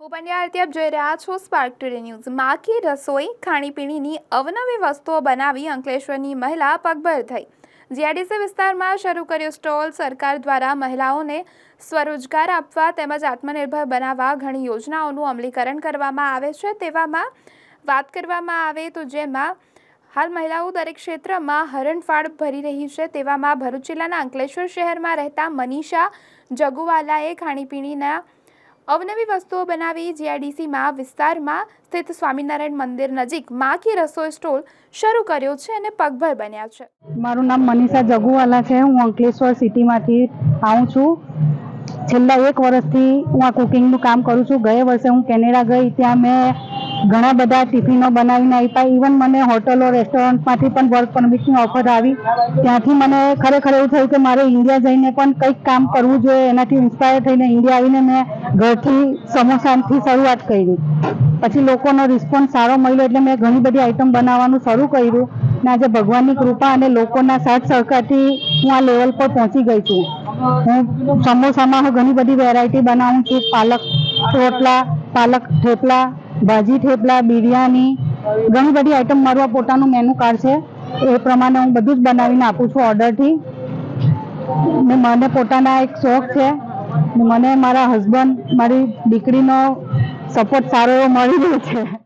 હું પંડ્યા આરતી, આપ જોઈ રહ્યા છો સ્પાર્ક ટુડે ન્યૂઝ માકી રસોઈ, ખાણીપીણીની અવનવી વસ્તુઓ બનાવી અંકલેશ્વરની મહિલા પગભર થઈ. જીઆઈડીસી વિસ્તારમાં શરૂ કર્યો સ્ટોલ. સરકાર દ્વારા મહિલાઓને સ્વરોજગાર આપવા તેમજ આત્મનિર્ભર બનાવવા ઘણી યોજનાઓનું અમલીકરણ કરવામાં આવે છે. તેવામાં વાત કરવામાં આવે તો જેમાં હાલ મહિલાઓ દરેક ક્ષેત્રમાં હરણફાળ ભરી રહી છે. તેવામાં ભરૂચ જિલ્લાના અંકલેશ્વર શહેરમાં રહેતા મનીષા જગુવાલાએ ખાણીપીણીના અવનવી વસ્તુઓ બનાવી જીઆઈડીસીમાં વિસ્તારમાં સ્થિત સ્વામિનારાયણ મંદિર નજીક મા કી રસોઈ સ્ટોલ શરૂ કર્યો છે અને પગભર બન્યા છે. મારું નામ મનીષા જગુવાલા છે. હું અંકલેશ્વર સિટીમાંથી આવું છું. છેલ્લા એક વર્ષથી હું આ કુકિંગનું કામ કરું છું. ગયા વર્ષે હું કેનેડા ગઈ. ત્યાં મેં ઘણા બધા ટિફિનો બનાવીને આપ્યા. ઇવન મને હોટલો, રેસ્ટોરન્ટમાંથી પણ વર્ક પરમિટની ઓફર આવી. ત્યાંથી મને ખરેખર એવું થયું કે મારે ઇન્ડિયા જઈને પણ કંઈક કામ કરવું જોઈએ. એનાથી ઇન્સ્પાયર થઈને ઇન્ડિયા આવીને મેં ઘરથી સમોસાથી શરૂઆત કરી. પછી લોકોનો રિસ્પોન્સ સારો મળ્યો એટલે મેં ઘણી બધી આઈટમ બનાવવાનું શરૂ કર્યું. ને આજે ભગવાનની કૃપા અને લોકોના સાથ સહકારથી હું આ લેવલ પર પહોંચી ગઈ છું. હું સમોસામાં હું ઘણી બધી વેરાયટી બનાવું છું. પાલક રોટલા, પાલક થેપલા ભાજી, થેપલા, બિરયાની, ઘણી બધી આઈટમ મારું પોતાનું મેનુ કાર્ડ છે. એ પ્રમાણે હું બધું જ બનાવીને આપું છું ઓર્ડરથી ને મને પોતાના એક શોખ છે. મને મારા હસબન્ડ મારી દીકરીનો સપોર્ટ સારો એવો મળી રહ્યો છે.